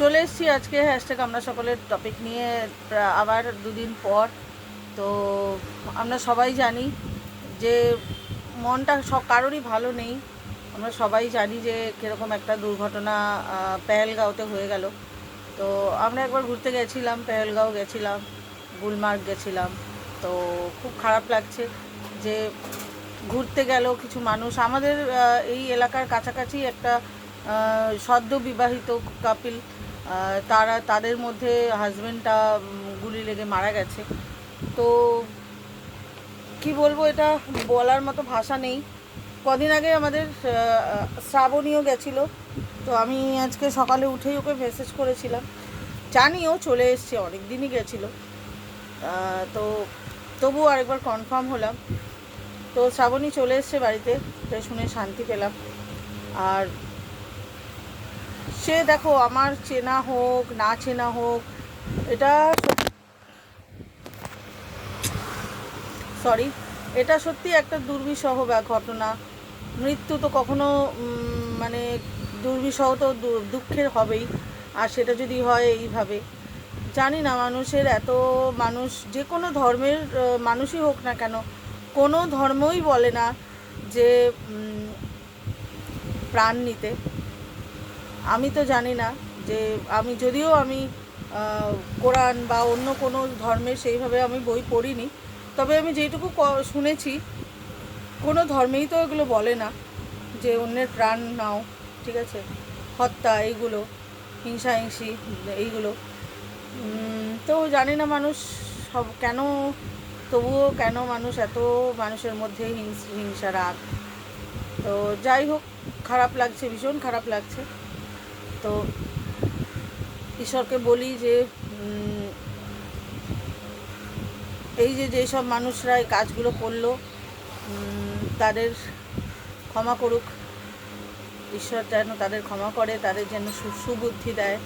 চলে এসেছি আজকে হ্যাশট্যাগ আমরা সকলের টপিক নিয়ে আবার দুদিন পর। তো আমরা সবাই জানি যে মনটা সব, কারোরই ভালো নেই। আমরা সবাই জানি যে কীরকম একটা দুর্ঘটনা পেহেলগাঁওতে হয়ে গেল। তো আমরা একবার ঘুরতে গেছিলাম, পেহেলগাঁও গেছিলাম, গুলমার্গ গেছিলাম। তো খুব খারাপ লাগছে যে ঘুরতে গেল কিছু মানুষ। আমাদের এই এলাকার কাছাকাছি একটা সদ্য বিবাহিত কাপিল তারা, তাদের মধ্যে হাজব্যান্ডটা গুলি লেগে মারা গেছে। তো কি বলব, এটা বলার মতো ভাষা নেই। কদিন আগে আমাদের শ্রাবণীও গেছিল। তো আমি আজকে সকালে উঠেই ওকে মেসেজ করেছিলাম। জানিও চলে এসছে অনেক দিনই গেছিল তো তবুও আরেকবার কনফার্ম হলাম। তো শ্রাবণী চলে এসছে বাড়িতে শুনে শান্তি পেলাম। আর সে দেখো, আমার চেনা হোক, না চেনা হোক, এটা সরি এটা সত্যি একটা দুর্বিষহ ঘটনা। মৃত্যু তো কখনো মানে দুর্বিষহ তো দুঃখের হবেই, আর সেটা যদি হয় এইভাবে। জানি না, মানুষের এত মানুষ, যে কোনো ধর্মের মানুষই হোক না কেন, কোনো ধর্মই বলে না যে প্রাণ নিতে। আমি তো জানি না যে আমি যদিও আমি কোরআন বা অন্য কোনো ধর্মের সেইভাবে আমি বই পড়িনি, তবে আমি যেটুকু শুনেছি, কোনো ধর্মেই তো এগুলো বলে না যে অন্যের প্রাণ নাও, ঠিক আছে? হত্যা, এইগুলো, হিংসা, হিংসি, এইগুলো। তো জানি না মানুষ সব, কেন, তবুও কেন মানুষ এত মানুষের মধ্যে হিংসা রাগ তো যাই হোক, খারাপ লাগছে ভীষণ খারাপ লাগছে। তো ঈশ্বরকে বলি যে এই যে যেসব মানুষরা এই কাজগুলো করল তাদের ক্ষমা করুক। ঈশ্বর যেন তাদের ক্ষমা করে, তাদের যেন সুবুদ্ধি দেয়।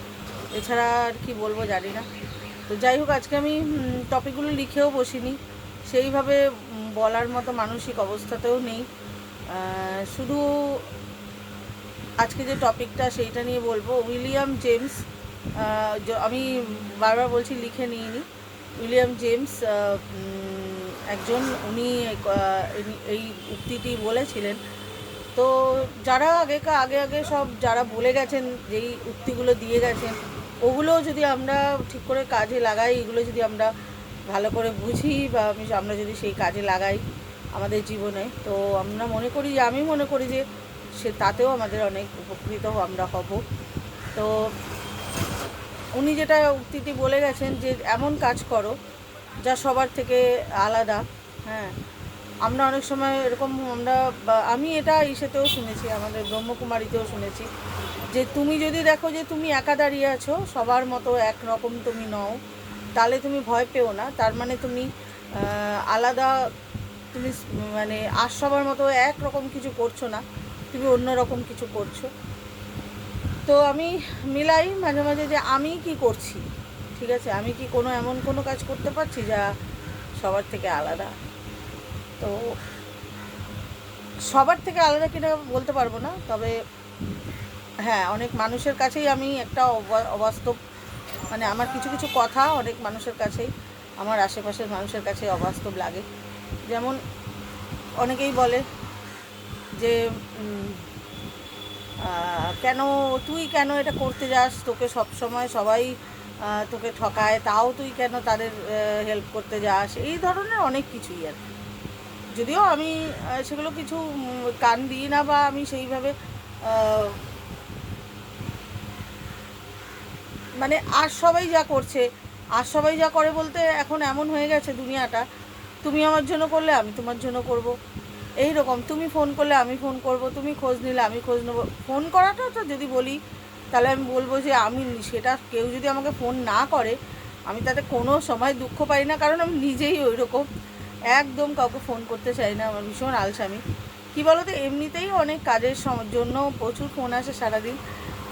এছাড়া আর কি বলব জানি না। তো যাই হোক, আজকে আমি টপিকগুলো লিখেও বসিনি। সেইভাবে বলার মতো মানসিক অবস্থাতেও নেই। শুধু আজকে যে টপিকটা সেইটা নিয়ে বলব। উইলিয়াম জেমস আমি বারবার বলছি লিখে নিয়ে নিই উইলিয়াম জেমস একজন উনি এই- উক্তিটি বলেছিলেন। তো যারা আগেকার, আগে আগে সব যারা বলে গেছেন, যেই উক্তিগুলো দিয়ে গেছেন ওগুলো যদি আমরা ঠিক করে কাজে লাগাই, এগুলো যদি আমরা ভালো করে বুঝি বা আমরা যদি সেই কাজে লাগাই আমাদের জীবনে, তো আমরা মনে করি আমি মনে করি যে সে তাতেও আমাদের অনেক উপকৃত আমরা হব। তো উনি যেটা উক্তিটি বলে গেছেন যে, এমন কাজ করো যা সবার থেকে আলাদা। হ্যাঁ আমরা অনেক সময় এরকম আমরা আমি এটা ইসেতেও শুনেছি, আমাদের ব্রহ্মকুমারীতেও শুনেছি যে, তুমি যদি দেখো যে, তুমি একা দাঁড়িয়ে আছো, সবার মতো একরকম তুমি নও, তাহলে তুমি ভয় পেও না। তার মানে তুমি আলাদা, তুমি মানে আর সবার মতো একরকম কিছু করছ না। তুমি অন্য রকম কিছু করছ। তো আমি মিলাই মাঝে মাঝে যে আমি কি করছি, ঠিক আছে? আমি কি কোনো এমন কোনো কাজ করতে পারছি যা সবার থেকে আলাদা? তো সবার থেকে আলাদা কিনা বলতে পারব না, তবে হ্যাঁ অনেক মানুষের কাছেই আমি একটা অবা- অবাস্তব মানে আমার কিছু কিছু কথা অনেক মানুষের কাছেই, আমার আশেপাশের মানুষের কাছে অবাস্তব লাগে। যেমন অনেকেই বলে যে কেন, তুই কেন এটা করতে যাস? তোকে সব সময় সবাই তোকে ঠকায়। তাও তুই কেন তাদের হেল্প করতে যাস? এই ধরনের অনেক কিছুই আর কি। যদিও আমি সেগুলো কিছু কান দিই না বা আমি সেইভাবে মানে আর সবাই যা করছে, আর সবাই যা করে বলতে এখন এমন হয়ে গেছে দুনিয়াটা, তুমি আমার জন্য করলে, আমি তোমার জন্য করব। এই রকম তুমি ফোন করলে আমি ফোন করব, তুমি খোঁজ নিলে আমি খোঁজ নেব। ফোন করাটা তো যদি বলি, তাহলে আমি বলব যে আমি সেটা কেউ যদি আমাকে ফোন না করে, আমি তাতে কোনো সময় দুঃখ পাই না, কারণ আমি নিজেই ওই রকম একদম কাউকে ফোন করতে চাই না আমার ভীষণ আলসামি। কী বলো তো এমনিতেই অনেক কাজের জন্য প্রচুর ফোন আসে সারাদিন।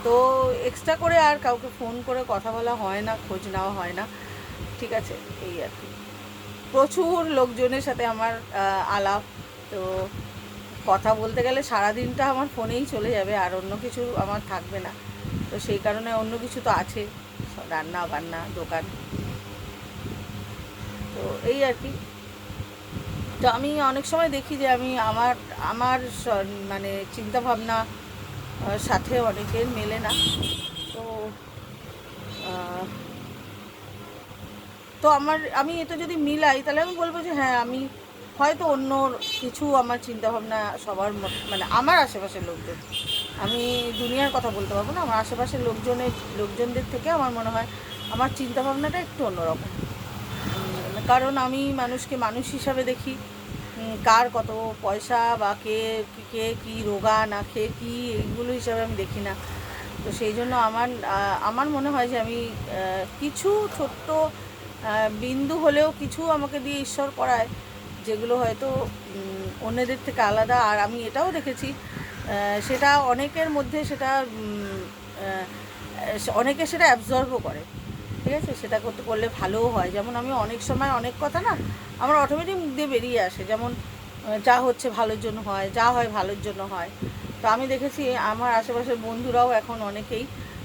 তো এক্সট্রা করে আর কাউকে ফোন করে কথা বলা হয় না, খোঁজ নেওয়া হয় না। ঠিক আছে, এই আর কি। প্রচুর লোকজনের সাথে আমার আলাপ তো কথা বলতে গেলে সারা দিনটা আমার ফোনেই চলে যাবে আর অন্য কিছু আমার থাকবে না। তো সেই কারণে অন্য কিছু তো আছে, রান্না বান্না, দোকান। তো এই আর কি। তো আমি অনেক সময় দেখি যে আমি আমার আমার মানে চিন্তা ভাবনা সাথে অনেকের মেলে না। তো তো আমার, আমি এটা যদি মিলাই তাহলে আমি বলব যে হ্যাঁ আমি হয়তো অন্য কিছু আমার চিন্তাভাবনা সবার মানে আমার আশেপাশের লোকজন। আমি দুনিয়ার কথা বলতে পারব না, আমার আশেপাশের লোকজনের, লোকজনদের থেকে আমার মনে হয় আমার চিন্তাভাবনাটা একটু অন্যরকম। কারণ আমি মানুষকে মানুষ হিসাবে দেখি কার কত পয়সা বা কে কে কি রোগা, না খেয়ে কী, এইগুলো হিসাবে আমি দেখি না। তো সেই জন্য আমার আমার মনে হয় যে আমি কিছু ছোট্ট বিন্দু হলেও কিছু আমাকে দিয়ে ঈশ্বর করায় যেগুলো হয়তো অন্যদের থেকে আলাদা, আর আমি এটাও দেখেছি সেটা অনেকের মধ্যে সেটা অনেকে সেটা অ্যাবজর্বও করে, ঠিক আছে? সেটা করতে করলে ভালোও হয়। যেমন আমি অনেক সময় অনেক কথা না, আমার অটোমেটিক মুখ দিয়ে বেরিয়ে আসে। যেমন যা হচ্ছে ভালোর জন্য হয়, যা হয় ভালোর জন্য হয়। তো আমি দেখেছি, আমার আশেপাশের বন্ধুরাও এখন অনেকেই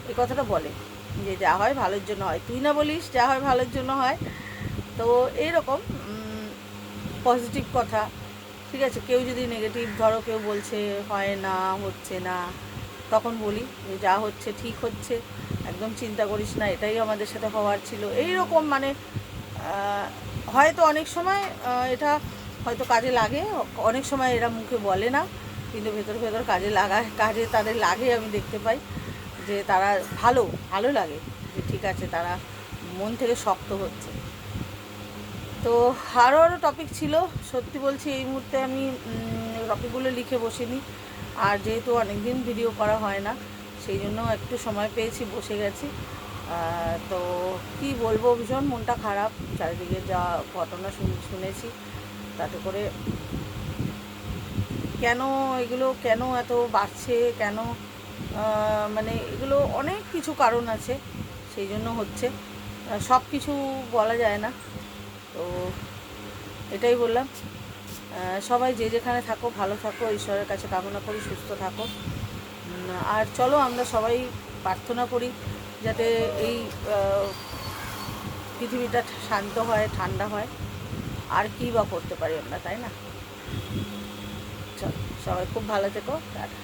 এই কথাটা বলে, যে যা হয় ভালোর জন্য হয়। তুই না বলিস যা হয় ভালোর জন্য হয়। তো এইরকম পজিটিভ কথা, ঠিক আছে? কেউ যদি নেগেটিভ ধরো কেউ বলছে, হয় না, হচ্ছে না, তখন বলি যে হচ্ছে, ঠিক হচ্ছে, একদম চিন্তা করিস না, এটাই আমাদের সাথে হওয়ার ছিল। এই রকম মানে হয়তো অনেক সময় এটা হয়তো কাজে লাগে, অনেক সময় এরা মুখে বলে না, কিন্তু ভেতর ভেতর কাজে লাগায় কাজে তাদের লাগে, আমি দেখতে পাই, যে তারা ভালো ভালো লাগে, যে ঠিক আছে, তারা মন থেকে শক্ত হচ্ছে। তো আরও আরও টপিক ছিল। সত্যি বলছি, এই মুহূর্তে আমি টপিকগুলো লিখে বসিনি। আর যেহেতু অনেক দিন ভিডিও করা হয় না, সেই জন্য একটু সময় পেয়েছি, বসে গেছি। তো কি বলব ভীষণ, মনটা খারাপ। চারিদিকে যা ঘটনা শুন- শুনেছি, তাতে করে কেন এগুলো, কেন এত বাড়ছে, কেন মানে এগুলো অনেক কিছু কারণ আছে, সেই জন্য হচ্ছে। সব কিছু বলা যায় না। তো এটাই বললাম। সবাই যে যেখানে থাকো, ভালো থাকো, ঈশ্বরের কাছে কামনা করি, সুস্থ থাকো। আর চলো আমরা সবাই প্রার্থনা করি যাতে এই পৃথিবীটা শান্ত হয়, ঠান্ডা হয়। আর কী বা করতে পারি আমরা, তাই না? চলো, সবাই খুব ভালো থেকো, টাটা।